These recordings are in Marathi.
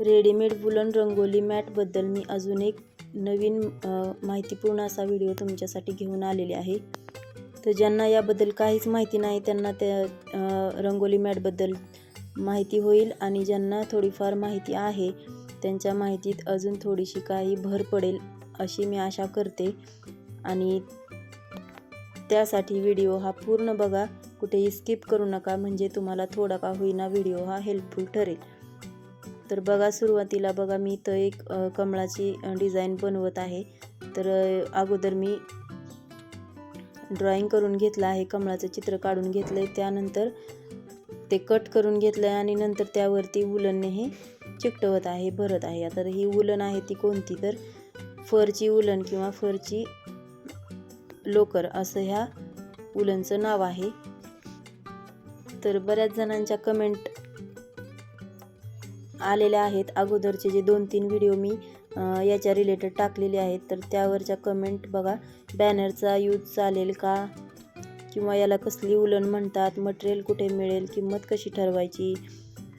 रेडीमेड वुलन रंगोली मॅटबद्दल मी अजून एक नवीन माहितीपूर्ण असा व्हिडिओ तुमच्यासाठी घेऊन आलेले आहे. तर ज्यांना याबद्दल काहीच माहिती नाही त्यांना त्या रंगोली मॅटबद्दल माहिती होईल आणि ज्यांना थोडीफार माहिती आहे त्यांच्या माहितीत अजून थोडीशी काही भर पडेल अशी मी आशा करते. आणि त्यासाठी व्हिडिओ हा पूर्ण बघा कुठेही स्किप करू नका म्हणजे तुम्हाला थोडा का होईना व्हिडिओ हा हेल्पफुल ठरेल. तर बघा सुरुवातीला बघा मी इथं एक कमळाची डिझाईन बनवत आहे. तर अगोदर मी ड्रॉइंग करून घेतलं आहे कमळाचं चित्र काढून घेतलं आहे त्यानंतर ते कट करून घेतलं आहे आणि नंतर त्यावरती उलनने हे चिकटवत आहे भरत आहे. आता ही उलन आहे ती कोणती? तर फरची उलन किंवा फरची लोकर असं ह्या उलनचं नाव आहे. तर बऱ्याच जणांच्या कमेंट आलेल्या आहेत. अगोदरचे जे दोन तीन व्हिडिओ मी याच्या रिलेटेड टाकलेले आहेत. तर त्यावरच्या कमेंट बघा. बॅनरचा यूज चालेल का? किंवा याला कसली उलन म्हणतात? मटेरियल कुठे मिळेल? किंमत कशी ठरवायची?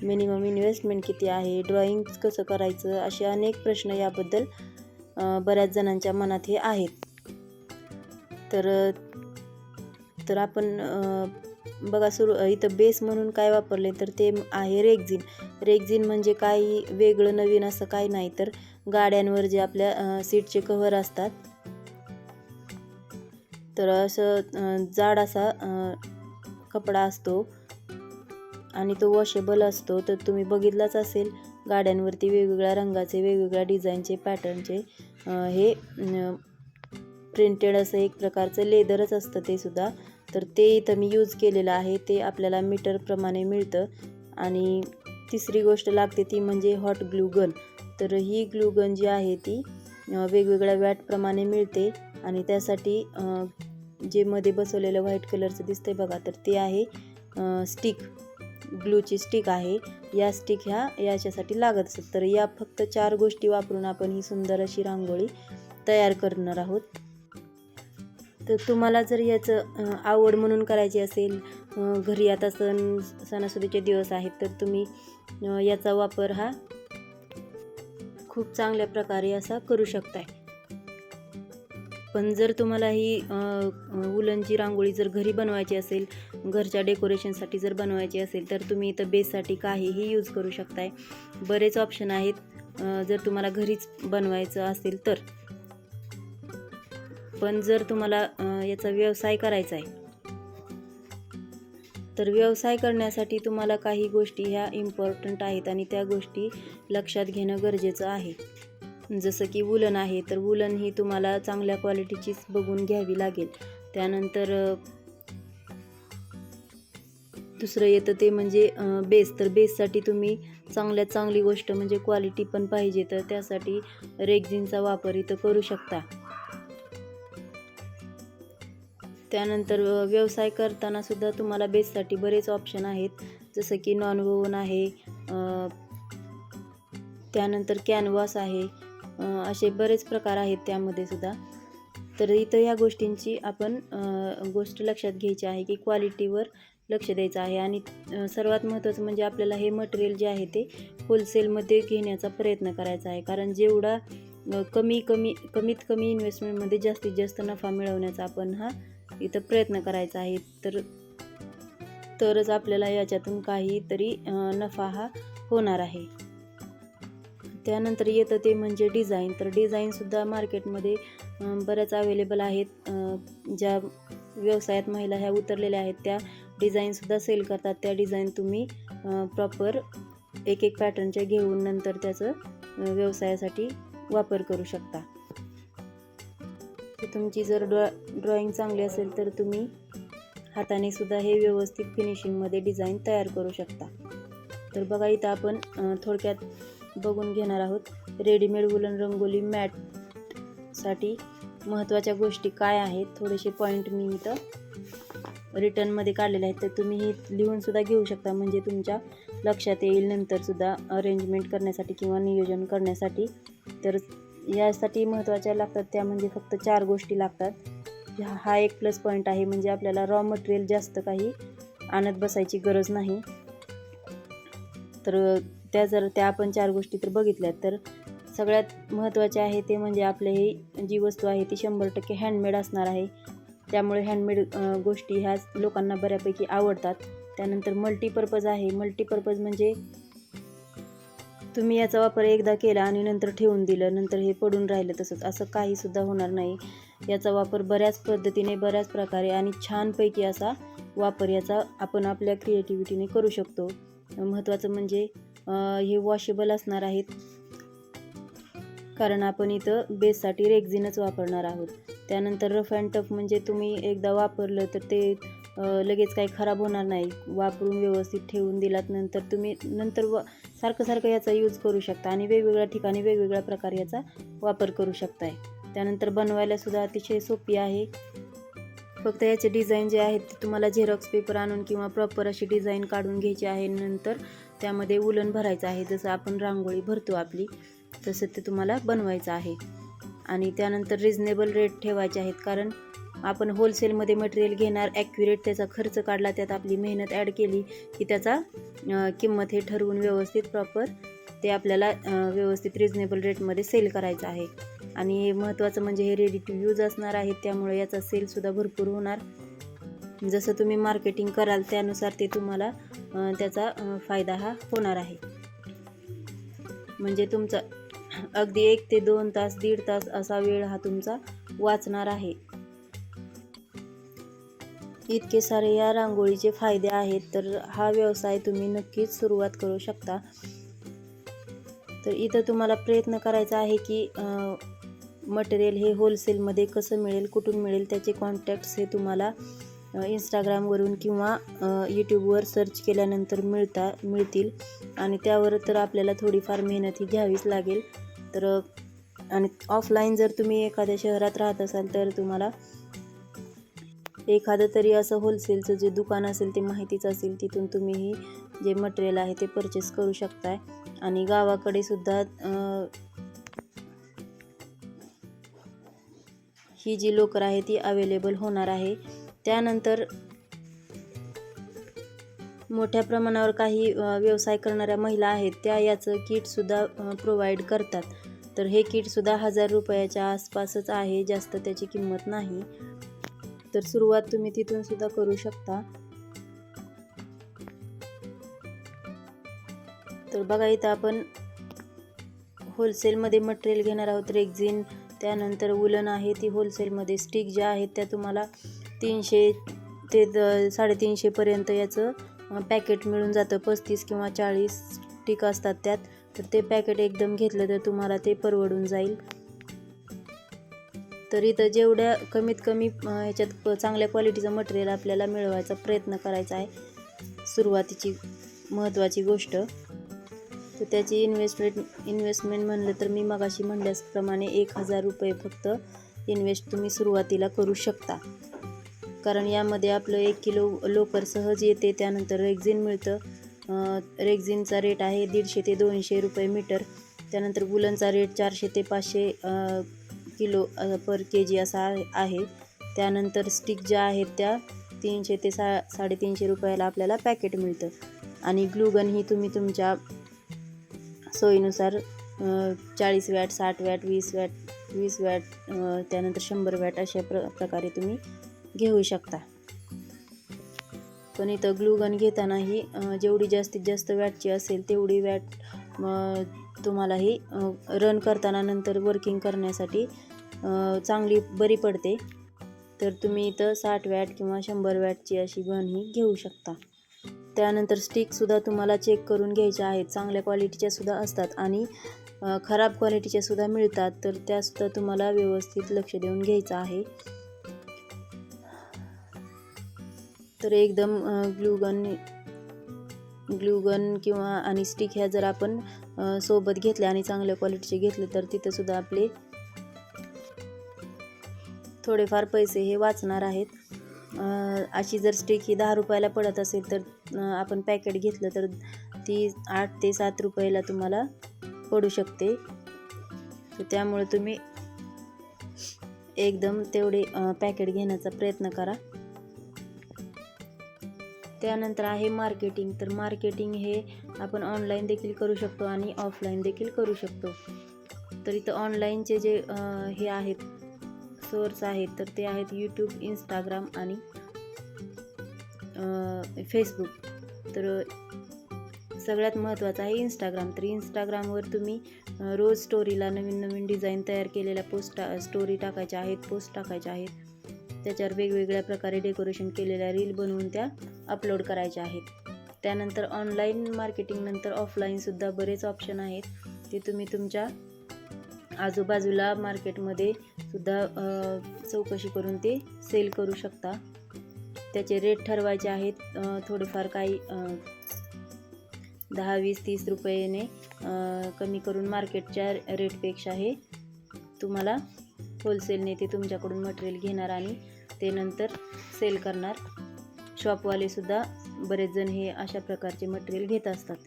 मिनिमम इन्व्हेस्टमेंट किती आहे? ड्रॉइंग कसं करायचं? असे अनेक प्रश्न याबद्दल बऱ्याच जणांच्या मनात हे आहेत. तर तर आपण बघा सुरू इथं बेस म्हणून काय वापरले तर ते आहे रेक्झिन रेक्झिन म्हणजे काही वेगळं नवीन असं काही नाही. तर गाड्यांवर जे आपल्या सीटचे कव्हर असतात तर असं जाड असा कपडा असतो आणि तो वॉशेबल असतो. तर तुम्ही बघितलाच असेल गाड्यांवरती वेगवेगळ्या रंगाचे वेगवेगळ्या डिझाईनचे पॅटर्नचे हे प्रिंटेड असं एक प्रकारचं लेदरच असतं ते सुद्धा. तर ते इथं मी यूज केलेलं आहे. ते आपल्याला मीटरप्रमाणे मिळतं. आणि तिसरी गोष्ट लागते ती म्हणजे हॉट ग्लूगन तर ही ग्लूगन जी आहे ती वेगवेगळ्या वॅटप्रमाणे मिळते. आणि त्यासाठी जे मध्ये बसवलेलं व्हाईट कलरचं दिसतंय बघा तर ते आहे स्टिक ग्लूची स्टिक आहे. या स्टिक ह्या याच्यासाठी लागत असतात तर या फक्त चार गोष्टी वापरून आपण ही सुंदर अशी रांगोळी तयार करणार आहोत. तर तुम्हाला जर याचं आवड म्हणून करायची असेल घरी आता सण सणासुदीचे दिवस आहेत तर तुम्ही याचा वापर हा खूप चांगल्या प्रकारे असा करू शकताय. पण जर तुम्हाला ही उलनची रांगोळी जर घरी बनवायची असेल घरच्या डेकोरेशनसाठी जर बनवायची असेल तर तुम्ही इथं बेससाठी काहीही यूज करू शकताय. बरेच ऑप्शन आहेत जर तुम्हाला घरीच बनवायचं असेल तर. पण जर तुम्हाला याचा व्यवसाय करायचा आहे तर व्यवसाय करण्यासाठी तुम्हाला काही गोष्टी ह्या इम्पॉर्टंट आहेत आणि त्या गोष्टी लक्षात घेणं गरजेचं आहे. जसं की वुलन आहे तर वुलन ही तुम्हाला चांगल्या क्वालिटीचीच बघून घ्यावी लागेल. त्यानंतर दुसरं येतं ते म्हणजे बेस तर बेससाठी तुम्ही चांगल्यात चांगली गोष्ट म्हणजे क्वालिटी पण पाहिजे तर त्यासाठी रेग्झिनचा वापर इथं करू शकता. त्यानंतर व्यवसाय करताना सुद्धा तुम्हाला बेससाठी बरेच ऑप्शन आहेत. जसं की नॉन वोवन आहे त्यानंतर कॅनव्हास आहे असे बरेच प्रकार आहेत त्यामध्ये सुद्धा. तर इथं या गोष्टींची आपण गोष्ट लक्षात घ्यायची आहे की क्वालिटीवर लक्ष द्यायचं आहे. आणि सर्वात महत्त्वाचं म्हणजे आपल्याला हे मटेरियल जे आहे ते होलसेलमध्ये घेण्याचा प्रयत्न करायचा आहे. कारण जेवढा कमी कमी कमीत कमी इन्व्हेस्टमेंटमध्ये जास्तीत जास्त नफा मिळवण्याचा आपण हा इथं प्रयत्न करायचा आहे. तर तरच आपल्याला याच्यातून काहीतरी नफा हा होणार आहे. त्यानंतर येतं ते म्हणजे डिझाईन. तर डिझाईनसुद्धा मार्केटमध्ये बऱ्याच अवेलेबल आहेत. ज्या व्यवसायात महिला ह्या उतरलेल्या आहेत त्या डिझाईनसुद्धा सेल करतात. त्या डिझाईन तुम्ही प्रॉपर एक एक पॅटर्नच्या घेऊन नंतर त्याचं व्यवसायासाठी वापर करू शकता. तुमची जर ड्रॉ ड्रॉइंग चांगली असेल तर तुम्ही हाताने सुद्धा हे व्यवस्थित फिनिशिंगमध्ये डिझाईन तयार करू शकता. तर बघा इथं आपण थोडक्यात बघून घेणार आहोत रेडीमेड वुलन रंगोली मॅटसाठी महत्त्वाच्या गोष्टी काय आहेत. थोडेसे पॉईंट मी इथं रिटर्नमध्ये काढलेले आहेत. तर तुम्ही हे लिहूनसुद्धा घेऊ शकता. म्हणजे तुमच्या लक्षात येईल नंतरसुद्धा अरेंजमेंट करण्यासाठी किंवा नियोजन करण्यासाठी. तर यासाठी महत्त्वाच्या लागतात त्या म्हणजे फक्त चार गोष्टी लागतात. हा हा एक प्लस पॉईंट आहे म्हणजे आपल्याला रॉ मटेरियल जास्त काही आणत बसायची गरज नाही. तर त्या जर त्या आपण चार गोष्टी तर बघितल्या तर सगळ्यात महत्त्वाचे आहे ते म्हणजे आपले ही जी वस्तू आहे ती शंभर टक्के हँडमेड असणार आहे. त्यामुळे हँडमेड गोष्टी ह्या लोकांना बऱ्यापैकी आवडतात. त्यानंतर मल्टीपर्पज आहे. मल्टीपर्पज म्हणजे तुम्ही याचा वापर एकदा केला आणि नंतर ठेवून दिलं नंतर हे पडून राहिलं तसंच. असं काहीसुद्धा होणार नाही. याचा वापर बऱ्याच पद्धतीने बऱ्याच प्रकारे आणि छानपैकी असा वापर याचा आपण आपल्या क्रिएटिव्हिटीने करू शकतो. महत्त्वाचं म्हणजे हे वॉशेबल असणार आहेत. कारण आपण इथं बेससाठी रेग्झिनच वापरणार आहोत. त्यानंतर रफ अँड टफ म्हणजे तुम्ही एकदा वापरलं तर ते लगेच काही खराब होणार नाही. वापरून व्यवस्थित ठेवून दिलात नंतर तुम्ही नंतर व सारखं सारखं याचा यूज करू शकता आणि वेगवेगळ्या ठिकाणी वेगवेगळ्या प्रकारे याचा वापर करू शकताय. त्यानंतर बनवायला सुद्धा अतिशय सोपी आहे. फक्त याचे डिझाईन जे आहेत ते तुम्हाला झेरॉक्स पेपर आणून किंवा प्रॉपर अशी डिझाईन काढून घ्यायची आहे. नंतर त्यामध्ये उलन भरायचं आहे. जसं आपण रांगोळी भरतो आपली तसं ते तुम्हाला बनवायचं आहे. आणि त्यानंतर रिजनेबल रेट ठेवायचे आहेत. कारण आपण होलसेलमध्ये मटेरियल घेणार ॲक्युरेट त्याचा खर्च काढला त्यात आपली मेहनत ॲड केली की त्याचा किंमत हे ठरवून व्यवस्थित प्रॉपर ते आपल्याला व्यवस्थित रिजनेबल रेटमध्ये सेल करायचं आहे. आणि महत्त्वाचं म्हणजे हे रेडी टू यूज असणार आहे त्यामुळे याचा सेलसुद्धा भरपूर होणार. जसं तुम्ही मार्केटिंग कराल त्यानुसार ते तुम्हाला त्याचा फायदा हा होणार आहे. म्हणजे तुमचा अगदी एक ते दोन तास दीड तास असा वेळ हा तुमचा वाचणार आहे. इतके सारे या रांगोळीचे फायदे आहेत तर हा व्यवसाय तुम्ही नक्कीच सुरुवात करू शकता. तर इथं तुम्हाला प्रयत्न करायचा आहे की मटेरियल हे होलसेलमध्ये कसं मिळेल कुठून मिळेल त्याचे कॉन्टॅक्ट्स हे तुम्हाला इंस्टाग्रामवरून किंवा यूट्यूबवर सर्च केल्यानंतर मिळता मिळतील. आणि त्यावर तर आपल्याला थोडीफार मेहनत ही घ्यावीच लागेल. तर आणि ऑफलाईन जर तुम्ही एखाद्या शहरात राहत असाल तर तुम्हाला एखादं तरी असं होलसेलचं जे दुकान असेल ते माहितीच असेल तिथून तुम्ही ही जे मटेरियल आहे ते परचेस करू शकताय. आणि गावाकडे सुद्धा ही जी लोकर आहे ती अवेलेबल होणार आहे. त्यानंतर मोठ्या प्रमाणावर काही व्यवसाय करणाऱ्या महिला आहेत त्या याचं किटसुद्धा प्रोव्हाइड करतात. तर हे किटसुद्धा हजार रुपयाच्या आसपासच आहे जास्त त्याची किंमत नाही. तर सुरुवात तुम्ही तिथून सुद्धा करू शकता. तर बघा इथं आपण होलसेलमध्ये मटेरियल घेणार आहोत. रेक्झिन त्यानंतर वुलन आहे ती होलसेलमध्ये स्टिक ज्या आहेत त्या तुम्हाला तीनशे ते द साडेतीनशेपर्यंत याचं पॅकेट मिळून जातं. पस्तीस किंवा चाळीस स्टिक असतात त्यात. तर ते पॅकेट एकदम घेतलं तर तुम्हाला ते परवडून जाईल. तर इथं जेवढ्या कमीत कमी ह्याच्यात चांगल्या क्वालिटीचं मटेरियल आपल्याला मिळवायचा प्रयत्न करायचा आहे. सुरुवातीची महत्त्वाची गोष्ट. तर त्याची इन्व्हेस्टमेंट इन्व्हेस्टमेंट म्हणलं तर मी मगाशी म्हणल्याप्रमाणे एक हजार रुपये फक्त इन्व्हेस्ट तुम्ही सुरुवातीला करू शकता. कारण यामध्ये आपलं एक किलो लोकर सहज येते त्यानंतर रेग्झिन मिळतं. रेग्झिनचा रेट आहे दीडशे ते दोनशे रुपये मीटर त्यानंतर वुलनचा रेट चारशे ते पाचशे किलो पर के जी असा आहे- त्यानंतर स्टिक ज्या आहेत त्या तीनशे ते सा साडेतीनशे रुपयाला आपल्याला पॅकेट मिळतं. आणि ग्लुगन ही तुम्ही तुमच्या सोयीनुसार चाळीस वॅट साठ वॅट वीस वॅट वीस वॅट त्यानंतर शंभर वॅट अशा प्र प्रकारे तुम्ही घेऊ शकता. पण इथं ग्लुगन घेतानाही जेवढी जास्तीत जास्त वॅटची असेल तेवढी वॅट तुम्हालाही तुम्हाला ही रन करताना नंतर वर्किंग करण्यासाठी चांगली बरी पडते तर तुम्ही इथं साठ वॅट किंवा शंभर वॅटची अशी गन ही घेऊ शकता. त्यानंतर स्टिकसुद्धा तुम्हाला चेक करून घ्यायच्या आहेत. चांगल्या क्वालिटीच्या सुद्धा असतात आणि खराब क्वालिटीच्या सुद्धा मिळतात तर त्यासुद्धा तुम्हाला व्यवस्थित लक्ष देऊन घ्यायचं आहे. तर एकदम ग्लूगन ग्लूगन किंवा आणि स्टिक ह्या जर आपण सोबत घेतल्या आणि चांगल्या क्वालिटीचे घेतले तर तिथंसुद्धा आपले थोडेफार पैसे हे वाचणार आहेत. अशी जर स्टिक ही दहा रुपयाला पडत असेल तर आपण पॅकेट घेतलं तर ती आठ ते सात रुपयाला तुम्हाला पडू शकते. तर त्यामुळे तुम्ही एकदम तेवढे पॅकेट घेण्याचा प्रयत्न करा. त्यानंतर आहे मार्केटिंग तर मार्केटिंग हे आपण ऑनलाईन देखील करू शकतो आणि ऑफलाईन देखील करू शकतो. तर इथं ऑनलाईनचे जे हे आहेत सोर्स आहेत तर ते आहेत यूट्यूब इंस्टाग्राम आणि फेसबुक तर सगळ्यात महत्त्वाचं आहे इंस्टाग्राम तर इंस्टाग्रामवर तुम्ही रोज स्टोरीला नवीन नवीन डिझाईन तयार केलेल्या पोस्ट टा स्टोरी टाकायच्या आहेत पोस्ट टाकायच्या आहेत. त्याच्यावर वेगवेगळ्या प्रकारे डेकोरेशन केलेल्या रील बनवून त्या अपलोड करायच्या आहेत. त्यानंतर ऑनलाईन मार्केटिंगनंतर ऑफलाईनसुद्धा बरेच ऑप्शन आहेत. ते तुम्ही तुमच्या आजूबाजूला मार्केटमध्ये सुद्धा चौकशी करून ते सेल करू शकता. त्याचे रेट ठरवायचे आहेत. थोडेफार काही दहा वीस तीस रुपयेने कमी करून मार्केटच्या रेटपेक्षा हे तुम्हाला होलसेलने ते तुमच्याकडून मटेरियल घेणार आणि ते नंतर सेल करणार. शॉपवालेसुद्धा बरेच जण हे अशा प्रकारचे मटेरियल घेत असतात.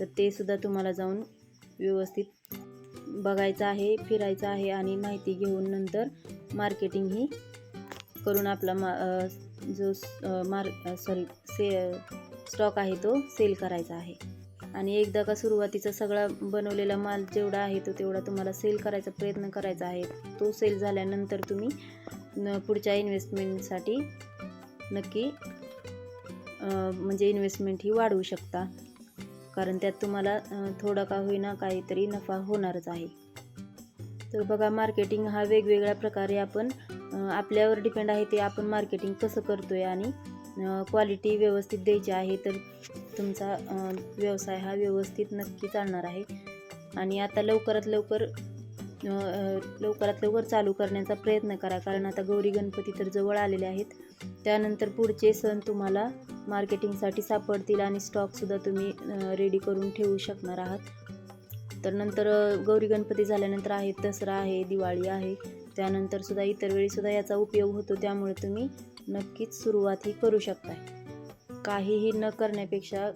तर ते सुद्धा तुम्हाला जाऊन व्यवस्थित बघायचं आहे फिरायचं आहे आणि माहिती घेऊन नंतर मार्केटिंगही करून आपला मा जो मार सॉरी से स्टॉक आहे तो सेल करायचा आहे. आणि एकदा का सुरुवातीचा सगळा बनवलेला माल जेवढा आहे तो तेवढा तुम्हाला सेल करायचा प्रयत्न करायचा आहे. तो सेल झाल्यानंतर तुम्ही न पुढच्या इन्व्हेस्टमेंटसाठी नक्की म्हणजे इन्व्हेस्टमेंट ही वाढवू शकता. कारण त्यात तुम्हाला थोडा का होईना काहीतरी नफा होणारच आहे. तर बघा मार्केटिंग हा वेगवेगळ्या प्रकारे आपण आपल्यावर डिपेंड आहे ते आपण मार्केटिंग कसं करतो आहे आणि क्वालिटी व्यवस्थित द्यायची आहे तर तुमचा व्यवसाय हा व्यवस्थित नक्की चालणार आहे. आणि आता लवकरात लवकर लवकरात लवकर चालू करण्याचा प्रयत्न करा. कारण आता गौरी गणपती तर जवळ आलेले आहेत. त्यानंतर पुढचे सण तुम्हाला मार्केटिंगसाठी सापडतील आणि स्टॉकसुद्धा तुम्ही रेडी करून ठेवू शकणार आहात. तर नंतर गौरी गणपती झाल्यानंतर आहे दसरा आहे दिवाळी आहे. त्यानंतरसुद्धा इतर वेळीसुद्धा याचा उपयोग होतो. त्यामुळे तुम्ही नक्कीच सुरुवात ही करू शकता काहीही न करण्यापेक्षा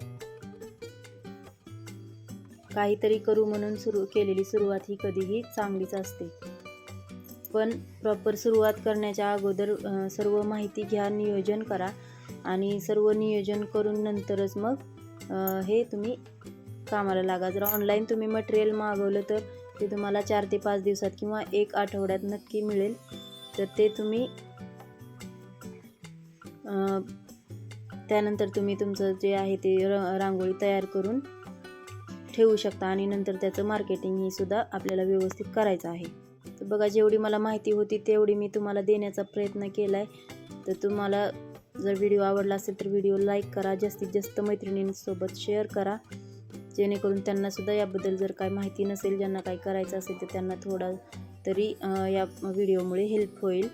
काहीतरी करू म्हणून सुरू केलेली सुरुवात ही कधीही चांगलीच असते. पण प्रॉपर सुरुवात करण्याच्या अगोदर सर्व माहिती घ्या नियोजन करा आणि सर्व नियोजन करून नंतरच मग हे तुम्ही कामाला लागा. जर ऑनलाईन तुम्ही मटेरियल मागवलं तर ते तुम्हाला चार ते पाच दिवसात किंवा एक आठवड्यात नक्की मिळेल. तर ते तुम्ही त्यानंतर तुम्ही तुमचं जे आहे ते र रांगोळी तयार करून ठेवू शकता आणि नंतर त्याचं मार्केटिंग ही सुद्धा आपल्याला व्यवस्थित करायचं आहे. तर बघा जेवढी मला माहिती होती तेवढी मी तुम्हाला देण्याचा प्रयत्न केला आहे तर तुम्हाला जर व्हिडिओ आवडला असेल तर व्हिडिओ लाईक करा जास्तीत जास्त मैत्रिणींसोबत शेअर करा. जेणेकरून त्यांनासुद्धा याबद्दल जर काय माहिती नसेल ज्यांना काय करायचं असेल तर त्यांना थोडा तरी या व्हिडिओमुळे हेल्प होईल.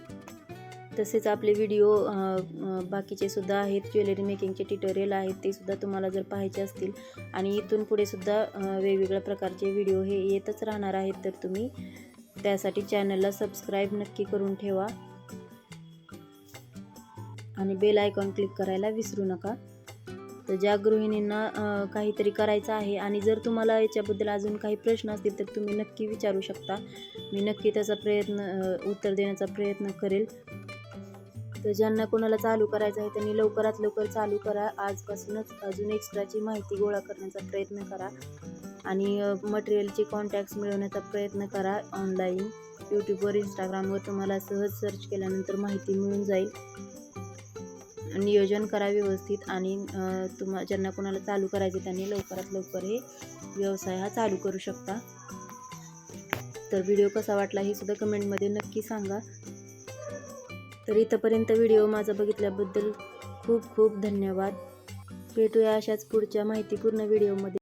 तसेच आपले व्हिडिओ बाकीचे सुद्धा आहेत ज्वेलरी मेकिंगचे ट्युटोरियल आहेत ते सुद्धा तुम्हाला जर पाहायचे असतील. आणि इथून पुढे सुद्धा वेगवेगळ्या प्रकारचे व्हिडिओ हे येतच राहणार आहेत तर तुम्ही त्यासाठी चॅनलला सबस्क्राईब नक्की करून ठेवा. आणि बेल आयकॉन क्लिक करायला विसरू नका. तर ज्या गृहिणींना काहीतरी करायचं आहे आणि जर तुम्हाला याच्याबद्दल अजून काही प्रश्न असतील तर तुम्ही नक्की विचारू शकता. मी नक्की त्याचा प्रयत्न उत्तर देण्याचा प्रयत्न करेल. तर ज्यांना कोणाला चालू करायचं आहे त्यांनी लवकरात लवकर चालू करा. आजपासूनच अजून एक्स्ट्राची माहिती गोळा करण्याचा प्रयत्न करा. आणि मटेरियलचे कॉन्टॅक्ट्स मिळवण्याचा प्रयत्न करा ऑनलाईन यूट्यूबवर इंस्टाग्रामवर तुम्हाला सहज सर्च केल्यानंतर माहिती मिळून जाईल. नियोजन करा व्यवस्थित आणि तुम्हा ज्यांना कोणाला चालू करायचे त्यांनी लवकरात लवकर हे व्यवसाय हा चालू करू शकता. तर व्हिडिओ कसा वाटला हे सुद्धा कमेंटमध्ये नक्की सांगा. तर इथंपर्यंत व्हिडिओ माझा बघितल्याबद्दल खूप खूप धन्यवाद. भेटूया अशाच पुढच्या माहितीपूर्ण व्हिडिओमध्ये.